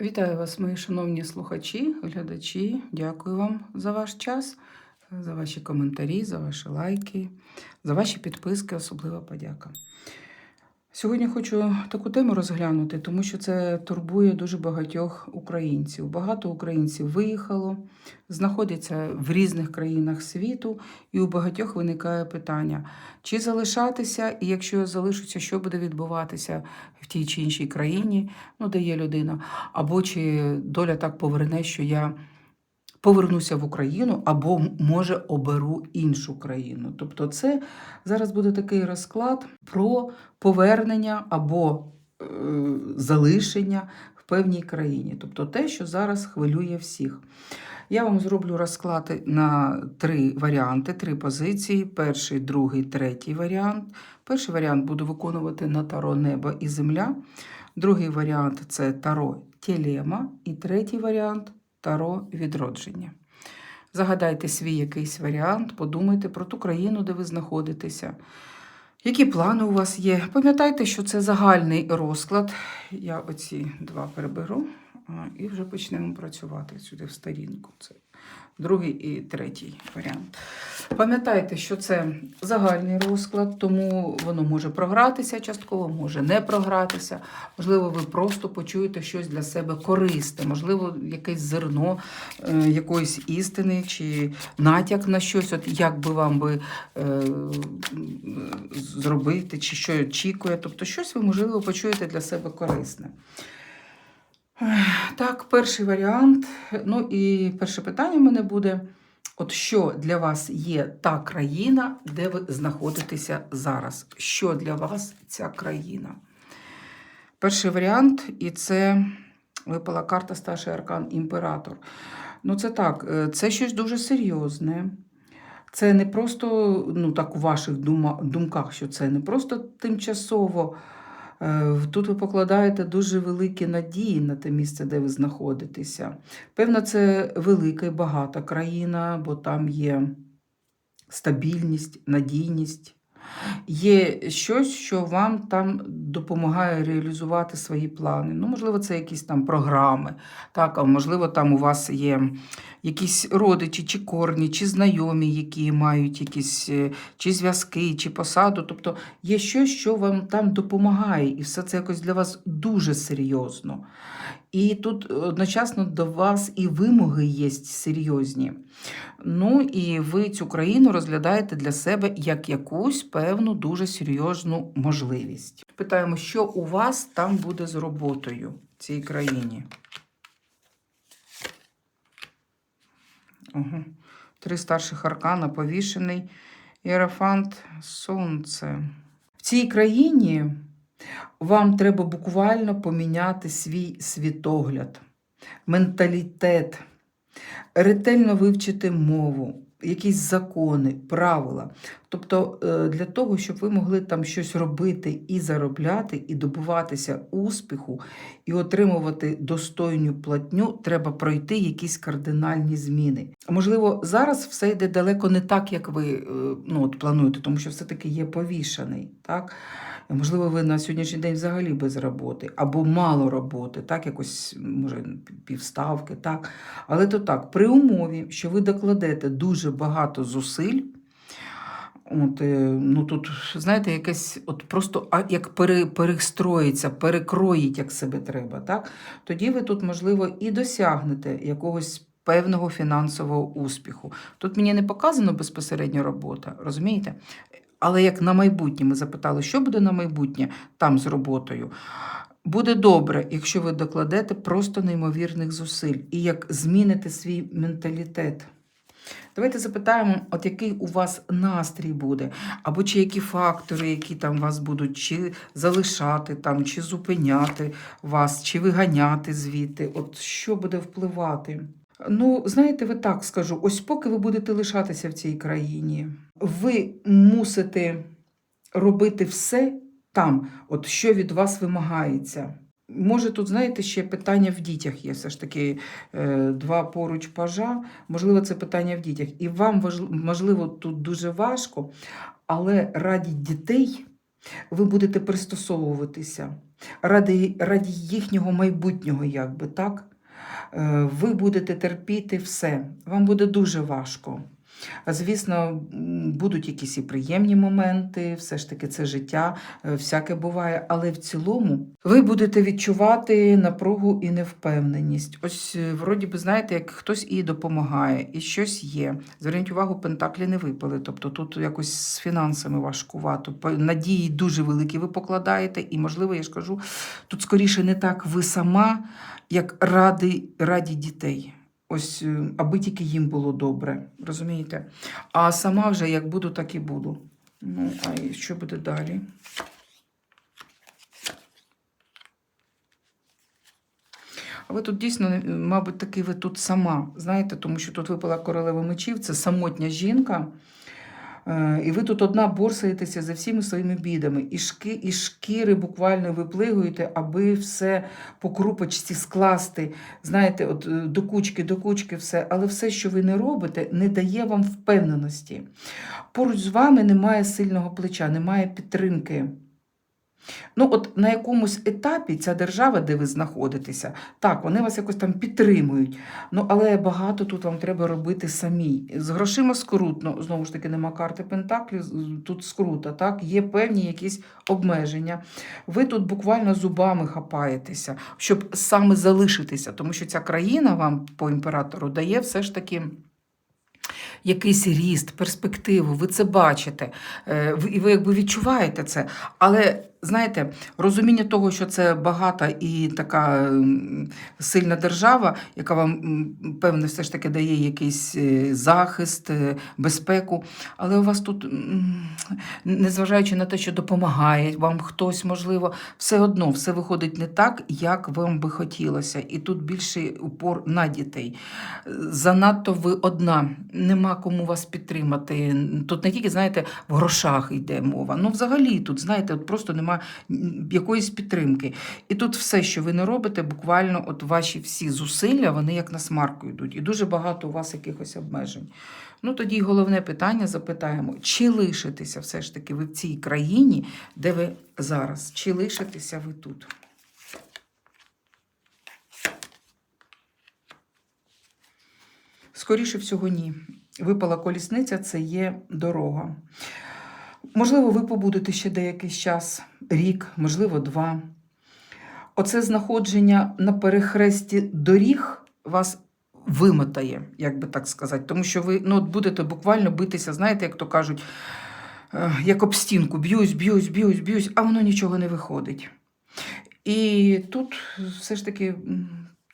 Вітаю вас, мої шановні слухачі, глядачі. Дякую вам за ваш час, за ваші коментарі, за ваші лайки, за ваші підписки, особлива подяка. Сьогодні хочу таку тему розглянути, тому що це турбує дуже багатьох українців. Багато українців виїхало, знаходяться в різних країнах світу, і у багатьох виникає питання, чи залишатися, і якщо я залишуся, що буде відбуватися в тій чи іншій країні, ну, де є людина, або чи доля так поверне, що я повернуся в Україну, або може оберу іншу країну. Тобто, це зараз буде такий розклад про повернення або е, залишення в певній країні. Тобто те, що зараз хвилює всіх. Я вам зроблю розклад на три варіанти, три позиції: перший, другий, третій варіант. Перший варіант буду виконувати на таро небо і земля. Другий варіант це таро телема. І третій варіант таро відродження. Загадайте свій якийсь варіант, подумайте про ту країну, де ви знаходитеся. Які плани у вас є? Пам'ятайте, що це загальний розклад. Я оці два переберу і вже почнемо працювати сюди в сторінку. Це другий і третій варіант. Пам'ятайте, що це загальний розклад, тому воно може програтися частково, може не програтися. Можливо, ви просто почуєте щось для себе корисне, можливо, якесь зерно е, якоїсь істини чи натяк на щось, от як би вам би е, зробити, чи що очікує. Тобто, щось ви, можливо, почуєте для себе корисне. Так, перший варіант. Ну і перше питання в мене буде: от що для вас є та країна, де ви знаходитеся зараз? Що для вас ця країна? Перший варіант, і це випала карта Старший Аркан Імператор. Ну, це так, е, це щось дуже серйозне. Це не просто, ну так, у ваших думках, що це не просто тимчасово. Е, Тут ви покладаєте дуже великі надії на те місце, де ви знаходитеся. Певно, це велика і багата країна, бо там є стабільність, надійність. Є щось, що вам там допомагає реалізувати свої плани. Ну, можливо, це якісь там програми, так, а можливо, там у вас є якісь родичі, чи корні, чи знайомі, які мають якісь е, чи зв'язки, чи посаду. Тобто є щось, що вам там допомагає, і все це якось для вас дуже серйозно. І тут одночасно до вас і вимоги є серйозні. Ну і ви цю країну розглядаєте для себе як якусь певну дуже серйозну можливість. Питаємо, що у вас там буде з роботою в цій країні? Угу. Три старших аркана повішений. Єрофант Сонце. В цій країні вам треба буквально поміняти свій світогляд, менталітет, ретельно вивчити мову, якісь закони, правила. Тобто е, для того, щоб ви могли там щось робити і заробляти, і добуватися успіху, і отримувати достойну платню, треба пройти якісь кардинальні зміни. Можливо, зараз все йде далеко не так, як ви е, ну, от плануєте, тому що все-таки є повішаний. Так? Можливо, ви на сьогоднішній день взагалі без роботи, або мало роботи, так, якось, може, півставки, так. Але то так, при умові, що ви докладете дуже багато зусиль, От, е, ну тут, знаєте, якесь от просто як пере, перестроїться, перекроїть, як себе треба, так? тоді ви тут, можливо, і досягнете якогось певного фінансового успіху. Тут мені не показано безпосередньо робота, розумієте? Але як на майбутнє ми запитали, що буде на майбутнє там з роботою. Буде добре, якщо ви докладете просто неймовірних зусиль і як зміните свій менталітет. Давайте запитаємо, от який у вас настрій буде, або чи які фактори, які там вас будуть, чи залишати там, чи зупиняти вас, чи виганяти звідти. От що буде впливати? Ну, знаєте, ви так скажу: ось поки ви будете лишатися в цій країні, ви мусите робити все там, от що від вас вимагається. Може, тут, знаєте, ще питання в дітях є. Все ж таки е, два поруч пажа. Можливо, це питання в дітях. І вам можливо тут дуже важко, але раді дітей ви будете пристосовуватися. ради, раді їхнього майбутнього, якби так. Е, Ви будете терпіти все. Вам буде дуже важко. Звісно, будуть якісь і приємні моменти, все ж таки це життя, е, всяке буває. Але в цілому ви будете відчувати напругу і невпевненість. Ось, е, вроді би, знаєте, як хтось і допомагає, і щось є. Зверніть увагу, пентаклі не випали. Тобто тут якось з фінансами важкувато. Надії дуже великі ви покладаєте, і, можливо, я ж кажу, тут скоріше не так ви сама, як ради, раді дітей. Ось, е, аби тільки їм було добре, розумієте? А сама вже як буду, так і буду. Ну, а і що буде далі? А ви тут дійсно, е, мабуть, таки ви тут сама, знаєте, тому що тут випала королева мечів, це самотня жінка. Е, І ви тут одна борсаєтеся за всіми своїми бідами, і, шки, і шкіри буквально виплигуєте, аби все по крупочці скласти. Знаєте, от е, до кучки, до кучки все. Але все, що ви не робите, не дає вам впевненості. Поруч з вами немає сильного плеча, немає підтримки. Ну, от на якомусь етапі ця держава, де ви знаходитеся, так, вони вас якось там підтримують. Ну, але багато тут вам треба робити самій. З грошима скрутно, знову ж таки, нема карти Пентаклів, тут скрута, так, є певні якісь обмеження. Ви тут буквально зубами хапаєтеся, щоб саме залишитися, тому що ця країна вам по імператору дає все ж таки. Якийсь ріст, перспективу, ви це бачите, е, і ви якби відчуваєте це. Але знаєте, розуміння того, що це багата і така сильна держава, яка вам певне все ж таки дає якийсь е, захист, е, безпеку. Але у вас тут, незважаючи на те, що допомагає вам хтось, можливо, все одно все виходить не так, як вам би хотілося. І тут більший упор на дітей. Занадто ви одна, нема кому вас підтримати. Тут не тільки, знаєте, в грошах йде мова. Ну, взагалі, тут, знаєте, от просто нема якоїсь підтримки. І тут все, що ви не робите, буквально от ваші всі зусилля, вони як на смарку йдуть. І дуже багато у вас якихось обмежень. Ну, тоді головне питання запитаємо: чи лишитеся все ж таки ви в цій країні, де ви зараз? Чи лишитеся ви тут? Скоріше всього, ні. Випала колісниця це є дорога. Можливо, ви побудете ще деякий час, рік, можливо, два. Оце знаходження на перехресті доріг вас вимотає, як би так сказати. Тому що ви ну, будете буквально битися, знаєте, як то кажуть, е, як об стінку, б'юсь, б'юсь, б'юсь, б'юсь, а воно нічого не виходить. І тут все ж таки,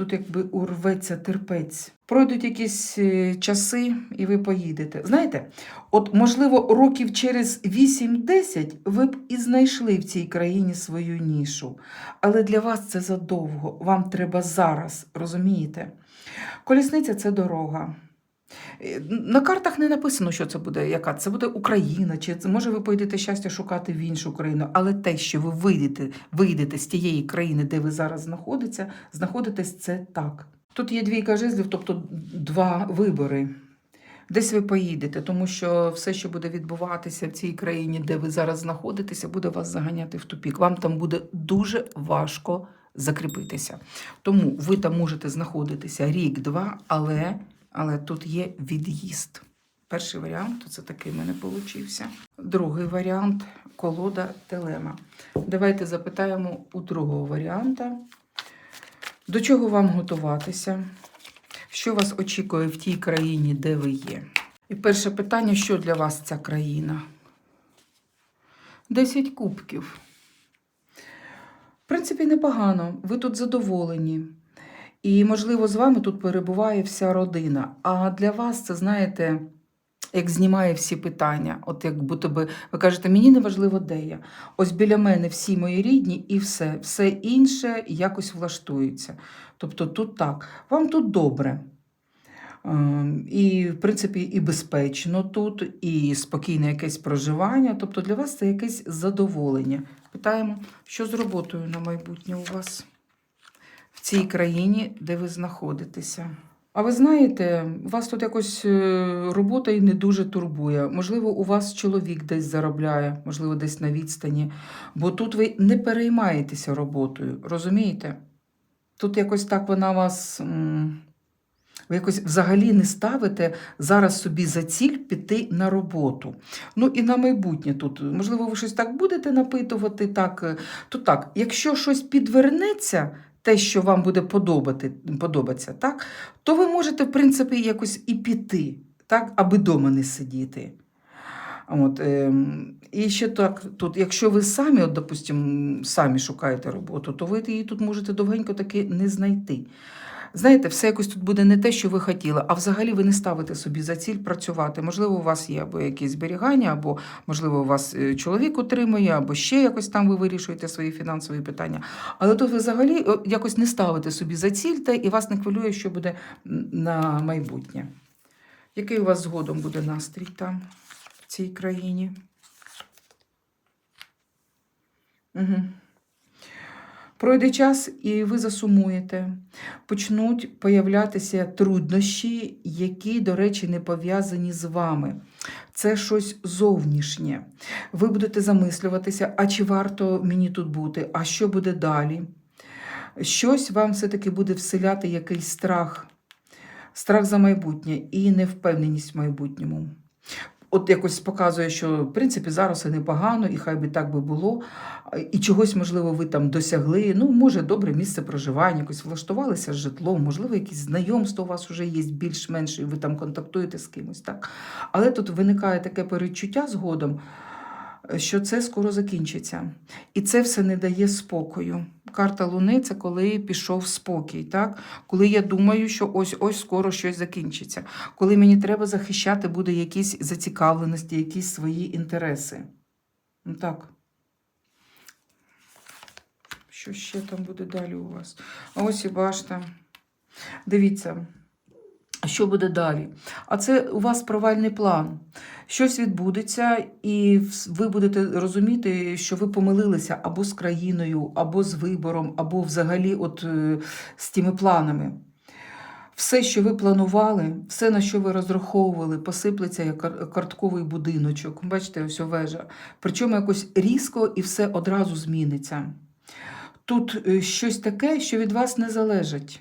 тут якби урветься терпець. Пройдуть якісь е, часи, і ви поїдете. Знаєте, от можливо, років через 8-10 ви б і знайшли в цій країні свою нішу. Але для вас це задовго. Вам треба зараз, розумієте? Колісниця це дорога. Е, На картах не написано, що це буде, яка це буде Україна, чи це може ви поїдете щастя шукати в іншу країну. Але те, що ви вийдете, вийдете з тієї країни, де ви зараз знаходитеся, знаходитесь, це так. Тут є двійка жезлів, тобто два вибори. Десь ви поїдете, тому що все, що буде відбуватися в цій країні, де ви зараз знаходитеся, буде вас заганяти в тупік. Вам там буде дуже важко закріпитися. Тому ви там можете знаходитися рік-два, але, але тут є від'їзд. Перший варіант це такий в мене получився. Другий варіант колода телема. Давайте запитаємо у другого варіанта. До чого вам готуватися? Що вас очікує в тій країні, де ви є? І перше питання: що для вас ця країна? Десять кубків. В принципі, непогано. Ви тут задоволені. І, можливо, з вами тут перебуває вся родина. А для вас це, знаєте, як знімає всі питання. От як будто би ви кажете, мені не важливо, де я. Ось біля мене всі мої рідні і все. Все інше якось влаштується. Тобто тут так. Вам тут добре. Ем, І, в принципі, і безпечно тут, і спокійне якесь проживання. Тобто для вас це якесь задоволення. Питаємо, що з роботою на майбутнє у вас в цій країні, де ви знаходитеся? А ви знаєте, вас тут якось е, робота і не дуже турбує. Можливо, у вас чоловік десь заробляє, можливо, десь на відстані. Бо тут ви не переймаєтеся роботою, розумієте? Тут якось так вона вас. Ви якось взагалі не ставите зараз собі за ціль піти на роботу. Ну і на майбутнє тут. Можливо, ви щось так будете напитувати, так, е, то так, якщо щось підвернеться, те, що вам буде подобати, подобатися, так, то ви можете, в принципі, якось і піти, так, аби дома не сидіти. От, е, і ще так, тут, якщо ви самі, от, допустим, самі шукаєте роботу, то ви її тут можете довгенько таки не знайти. Знаєте, все якось тут буде не те, що ви хотіли, а взагалі ви не ставите собі за ціль працювати. Можливо, у вас є або якісь зберігання, або, можливо, у вас е, чоловік утримує, або ще якось там ви вирішуєте свої фінансові питання. Але тут ви взагалі якось не ставите собі за ціль, та і вас не хвилює, що буде на майбутнє. Який у вас згодом буде настрій там, в цій країні? Угу. Пройде час, і ви засумуєте. Почнуть появлятися труднощі, які, до речі, не пов'язані з вами. Це щось зовнішнє. Ви будете замислюватися, а чи варто мені тут бути, а що буде далі? Щось вам все-таки буде вселяти якийсь страх, страх за майбутнє і невпевненість в майбутньому. От якось показує, що в принципі зараз і непогано, і хай би так би було, і чогось, можливо, ви там досягли. Ну, може, добре місце проживання, якось влаштувалися з житлом, можливо, якісь знайомства у вас вже є більш-менш, і ви там контактуєте з кимось. так. Але тут виникає таке передчуття згодом, що це скоро закінчиться. І це все не дає спокою. Карта Луни це коли пішов спокій, так? коли я думаю, що ось-ось скоро щось закінчиться, коли мені треба захищати буде якісь зацікавленості, якісь свої інтереси. Ну так. Що ще там буде далі у вас? Ось і башта. Дивіться, що буде далі? А це у вас провальний план. Щось відбудеться, і ви будете розуміти, що ви помилилися або з країною, або з вибором, або взагалі от е, з тими планами. Все, що ви планували, все, на що ви розраховували, посиплеться як кар- картковий будиночок. Бачите, ось вежа. Причому якось різко і все одразу зміниться. Тут е, щось таке, що від вас не залежить.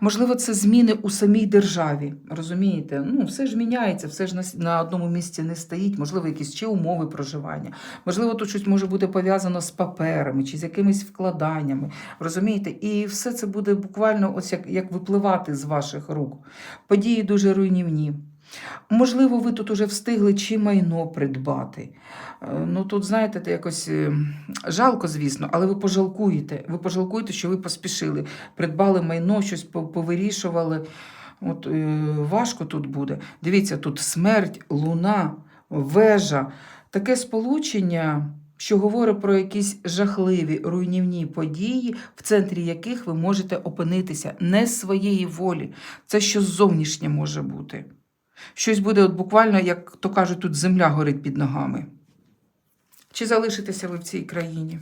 Можливо, це зміни у самій державі. Розумієте? Ну, все ж міняється, все ж на, одному місці не стоїть, можливо, якісь чи умови проживання. Можливо, тут щось може бути пов'язано з паперами чи з якимись вкладаннями. Розумієте? І все це буде буквально ось як, як випливати з ваших рук. Події дуже руйнівні. Можливо, ви тут уже встигли чи майно придбати. Е, Ну тут, знаєте, якось е, жалко, звісно, але ви пожалкуєте. Ви пожалкуєте, що ви поспішили, придбали майно, щось повирішували. От е, важко тут буде. Дивіться, тут смерть, луна, вежа. Таке сполучення, що говорить про якісь жахливі руйнівні події, в центрі яких ви можете опинитися не з своєї волі. Це щось зовнішнє може бути. Щось буде от буквально, як то кажуть, тут земля горить під ногами. Чи залишитеся ви в цій країні?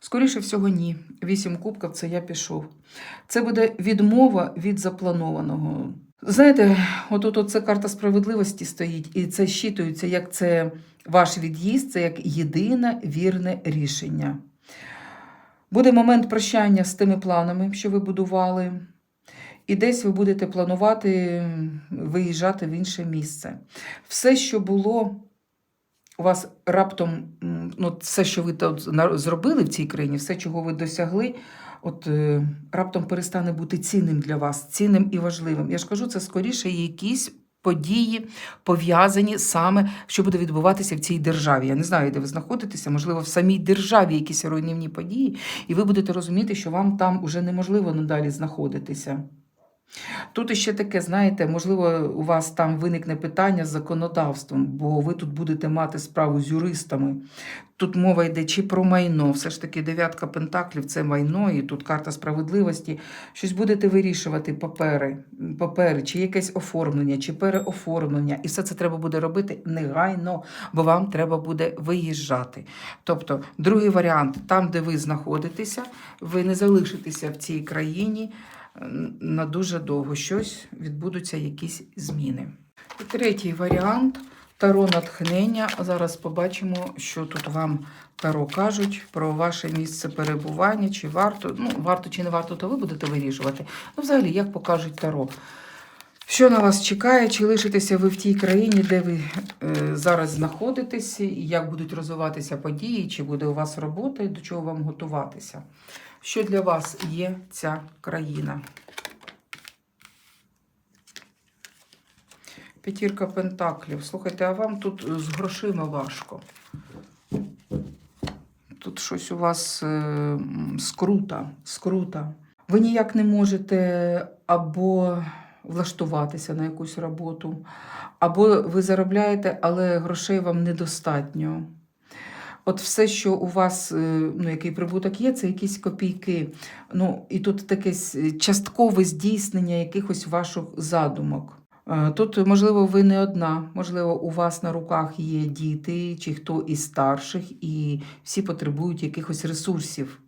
Скоріше всього, ні. Вісім кубків це я пішов. Це буде відмова від запланованого. Знаєте, отут оце карта справедливості стоїть, і це щитується, як це ваш від'їзд, це як єдине вірне рішення. Буде момент прощання з тими планами, що ви будували, і десь ви будете планувати виїжджати в інше місце. Все, що було у вас раптом, ну, все, що ви зробили в цій країні, все, чого ви досягли, от е, раптом перестане бути цінним для вас, цінним і важливим. Я ж кажу, це скоріше якісь події пов'язані саме, що буде відбуватися в цій державі. Я не знаю, де ви знаходитеся, можливо, в самій державі якісь руйнівні події, і ви будете розуміти, що вам там уже неможливо надалі знаходитися. Тут іще таке, знаєте, можливо, у вас там виникне питання з законодавством, бо ви тут будете мати справу з юристами. Тут мова йде чи про майно, все ж таки дев'ятка пентаклів це майно, і тут карта справедливості. Щось будете вирішувати папери, папери, чи якесь оформлення, чи переоформлення. І все це треба буде робити негайно, бо вам треба буде виїжджати. Тобто, другий варіант, там, де ви знаходитеся, ви не залишитеся в цій країні на дуже довго. Щось відбудуться якісь зміни. І третій варіант таро натхнення. Зараз побачимо, що тут вам таро кажуть про ваше місце перебування, чи варто, ну, варто чи не варто, то ви будете вирішувати. Ну, взагалі, як покажуть таро. Що на вас чекає, чи лишитеся ви в тій країні, де ви е, зараз знаходитесь, і як будуть розвиватися події, чи буде у вас робота, і до чого вам готуватися? Що для вас є ця країна? П'ятірка пентаклів. Слухайте, а вам тут з грошима важко. Тут щось у вас е, скрута, скрута. Ви ніяк не можете або влаштуватися на якусь роботу, або ви заробляєте, але грошей вам недостатньо. От все, що у вас, е, ну, який прибуток є, це якісь копійки. Ну, і тут таке часткове здійснення якихось ваших задумок. Е, Тут, можливо, ви не одна, можливо, у вас на руках є діти чи хто із старших, і всі потребують якихось ресурсів.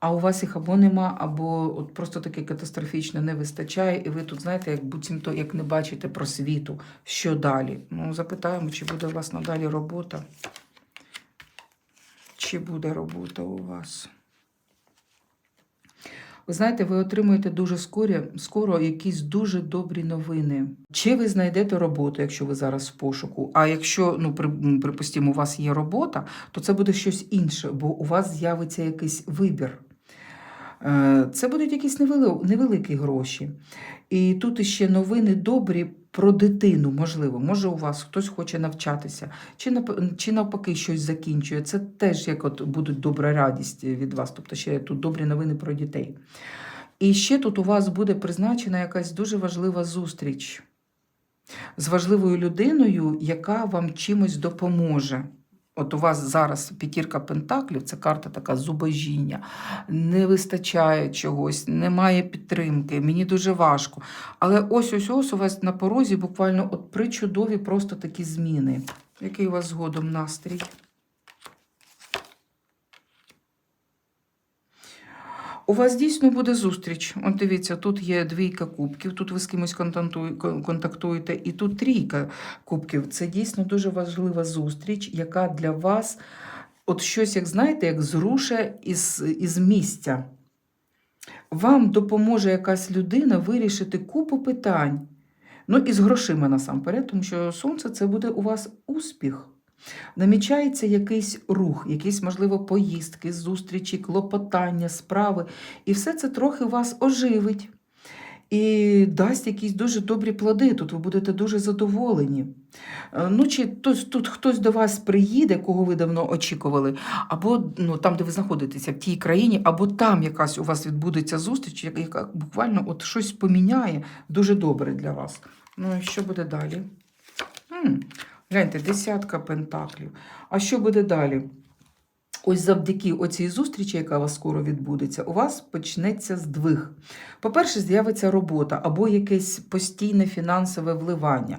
А у вас їх або нема, або от просто таки катастрофічно не вистачає, і ви тут, знаєте, як буцімто як не бачите просвіту, що далі. Ну, запитаємо, чи буде у вас надалі робота. Чи буде робота у вас? Ви знаєте, ви отримуєте дуже скоро, скоро якісь дуже добрі новини. Чи ви знайдете роботу, якщо ви зараз в пошуку? А якщо, ну, припустимо, у вас є робота, то це буде щось інше, бо у вас з'явиться якийсь вибір. Е, Це будуть якісь невеликі гроші. І тут іще новини добрі про дитину, можливо. Може, у вас хтось хоче навчатися, чи, навпаки щось закінчує. Це теж як от будуть добра радість від вас, тобто ще тут добрі новини про дітей. І ще тут у вас буде призначена якась дуже важлива зустріч з важливою людиною, яка вам чимось допоможе. От у вас зараз п'ятірка пентаклів, це карта така зубожіння, не вистачає чогось, немає підтримки, мені дуже важко. Але ось ось ось у вас на порозі буквально от причудові просто такі зміни. Який у вас згодом настрій? У вас дійсно буде зустріч. От дивіться, тут є двійка кубків, тут ви з кимось контактуєте, і тут трійка кубків. Це дійсно дуже важлива зустріч, яка для вас от щось, як знаєте, як зруше із, із місця. Вам допоможе якась людина вирішити купу питань. Ну і з грошима насамперед, тому що сонце це буде у вас успіх. Намічається якийсь рух, якісь, можливо, поїздки, зустрічі, клопотання, справи. І все це трохи вас оживить і дасть якісь дуже добрі плоди. Тут ви будете дуже задоволені. Е, Ну, чи тут, тут хтось до вас приїде, кого ви давно очікували, або ну, там, де ви знаходитеся, в тій країні, або там якась у вас відбудеться зустріч, яка- буквально от щось поміняє дуже добре для вас. Ну і що буде далі? М, Гляньте, десятка пентаклів. А що буде далі? Ось завдяки оцій зустрічі, яка у вас скоро відбудеться, у вас почнеться здвиг. По-перше, з'явиться робота або якесь постійне фінансове вливання.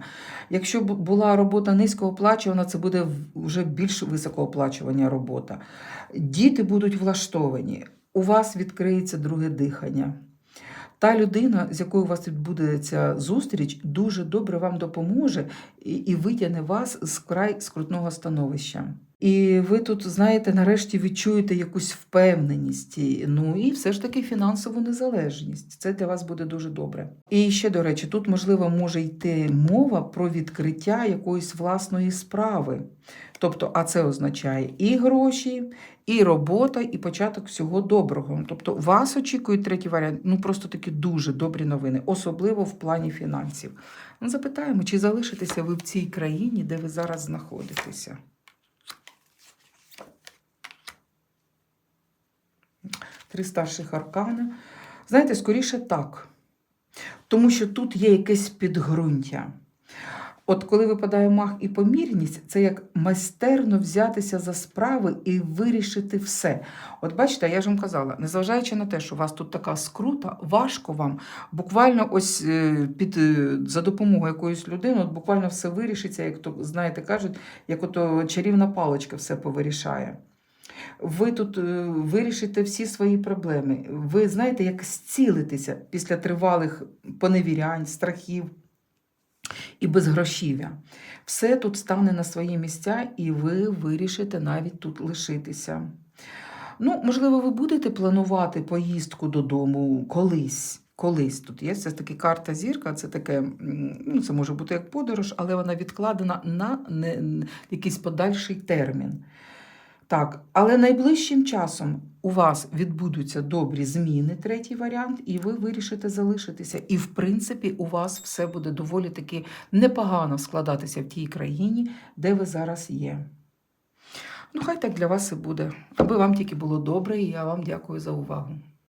Якщо була робота низькооплачувана, це буде вже більш високооплачувана робота. Діти будуть влаштовані, у вас відкриється друге дихання. Та людина, з якою у вас відбудеться зустріч, дуже добре вам допоможе і, витягне вас з край скрутного становища. І ви тут, знаєте, нарешті відчуєте якусь впевненість, ну і все ж таки фінансову незалежність. Це для вас буде дуже добре. І ще, до речі, тут, можливо, може йти мова про відкриття якоїсь власної справи. Тобто, а це означає і гроші, і робота, і початок всього доброго. Тобто, вас очікує третій варіант. Ну просто такі дуже добрі новини, особливо в плані фінансів. Ну, запитаємо, чи залишитеся ви в цій країні, де ви зараз знаходитеся. Три старших аркани. Знаєте, скоріше так. Тому що тут є якесь підґрунтя. От коли випадає мах і помірність, це як майстерно взятися за справи і вирішити все. От бачите, я ж вам казала, незважаючи на те, що у вас тут така скрута, важко вам буквально ось е, під е, за допомогою якоїсь людини, от буквально все вирішиться, як то знаєте, кажуть, як ото чарівна паличка все повирішає. Ви тут е, вирішите всі свої проблеми. Ви знаєте, як зцілитися після тривалих поневірянь, страхів і безгрошів'я. Все тут стане на свої місця, і ви вирішите навіть тут лишитися. Ну, можливо, ви будете планувати поїздку додому колись. Колись тут є це таки карта зірка, це таке, ну, це може бути як подорож, але вона відкладена на не, якийсь подальший термін. Так, але найближчим часом у вас відбудуться добрі зміни, третій варіант, і ви вирішите залишитися. І, в принципі, у вас все буде доволі таки непогано складатися в тій країні, де ви зараз є. Ну, хай так для вас і буде. Аби вам тільки було добре, і я вам дякую за увагу.